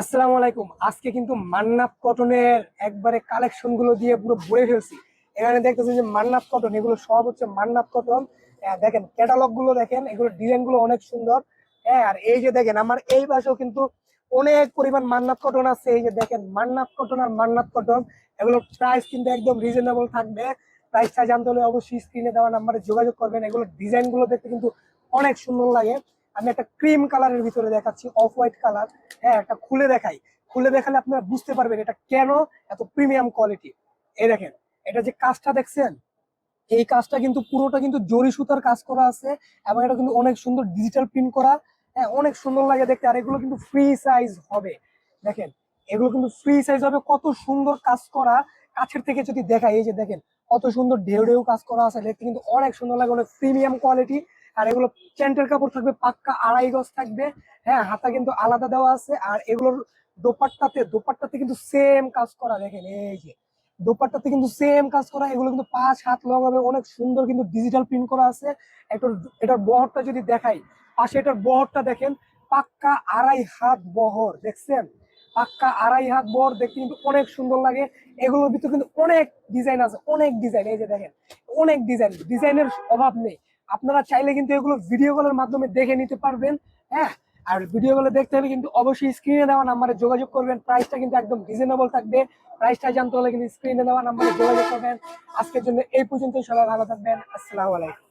আসসালামু আলাইকুম। আজকে কিন্তু মান্নাত কটনের একবারে কালেকশনগুলো দিয়ে পুরো ভরে ফেলছি। এখানে দেখতেছেন যে মান্নাত কটন এগুলো সব হচ্ছে মান্নাত কটন দেখেন ক্যাটালগগুলো দেখেন, এগুলো ডিজাইনগুলো অনেক সুন্দর। হ্যাঁ আর এই যে দেখেন, আমার এই পাশেও কিন্তু অনেক পরিমাণ মান্নাত কটন আছে। এই যে দেখেন, মান্নাত কটন আর মান্নাত কটন এগুলোর প্রাইস কিন্তু একদম রিজনেবল থাকবে। প্রাইসটা জানতে হলে অবশ্যই স্ক্রিনে দেওয়া নাম্বারে যোগাযোগ করবেন। এগুলো ডিজাইনগুলো দেখতে কিন্তু অনেক সুন্দর লাগে। আমি একটা ক্রিম কালারের ভিতরে দেখাচ্ছি অফ হোয়াইট কালার হ্যাঁ একটা খুলে দেখাই। খুলে দেখালে আপনারা বুঝতে পারবেন এটা কেন এত প্রিমিয়াম কোয়ালিটি এই দেখেন, এটা যে কাজটা দেখছেন, এই কাজটা কিন্তু পুরোটা কিন্তু জরি সুতার কাজ করা আছে এবং এটা কিন্তু অনেক সুন্দর ডিজিটাল প্রিন্ট করা। হ্যাঁ অনেক সুন্দর লাগে দেখতে, আর এগুলো কিন্তু ফ্রি সাইজ হবে। দেখেন, এগুলো কিন্তু ফ্রি সাইজ হবে, কত সুন্দর কাজ করা। কাছের থেকে যদি দেখাই, এই যে দেখেন, কত সুন্দর ঢেউ ঢেউ কাজ করা আছে, দেখতে কিন্তু অনেক সুন্দর লাগে, অনেক প্রিমিয়াম কোয়ালিটি আর এগুলো প্যান্টের কাপড় থাকবে, পাক্কা আড়াই গজ থাকবে। হ্যাঁ হাতা কিন্তু আলাদা দেওয়া আছে। আর এগুলোর দোপাট্টাতে দোপাট্টাতে কিন্তু সেম কাজ করা, দেখেন, এই যে। দোপাট্টাতে কিন্তু সেম কাজ করা, এগুলো কিন্তু পাঁচ হাত লং হবে, অনেক সুন্দর কিন্তু ডিজিটাল প্রিন্ট করা আছে। একটু, এটার বহরটা যদি দেখাই, পাশে এটার বহরটা দেখেন, পাক্কা আড়াই হাত বহর, দেখছেন? পাক্কা আড়াই হাত বহর দেখতে কিন্তু অনেক সুন্দর লাগে। এগুলোর ভিতরে কিন্তু অনেক ডিজাইন আছে, অনেক ডিজাইন এই যে দেখেন, অনেক ডিজাইন ডিজাইনের অভাব নেই। আপনারা চাইলে কিন্তু এগুলো ভিডিও কলের মাধ্যমে দেখে নিতে পারবেন হ্যাঁ? আর ভিডিও কলে দেখতে হলে কিন্তু অবশ্যই স্ক্রিনে দেওয়া নাম্বারে যোগাযোগ করবেন। প্রাইসটা কিন্তু একদম রিজনেবল থাকবে। প্রাইসটা জানতে হলে কিন্তু স্ক্রিনে দেওয়া নাম্বারে যোগাযোগ করবেন। আজকের জন্য এই পর্যন্তই, সবাই ভালো থাকবেন। আসসালামু আলাইকুম।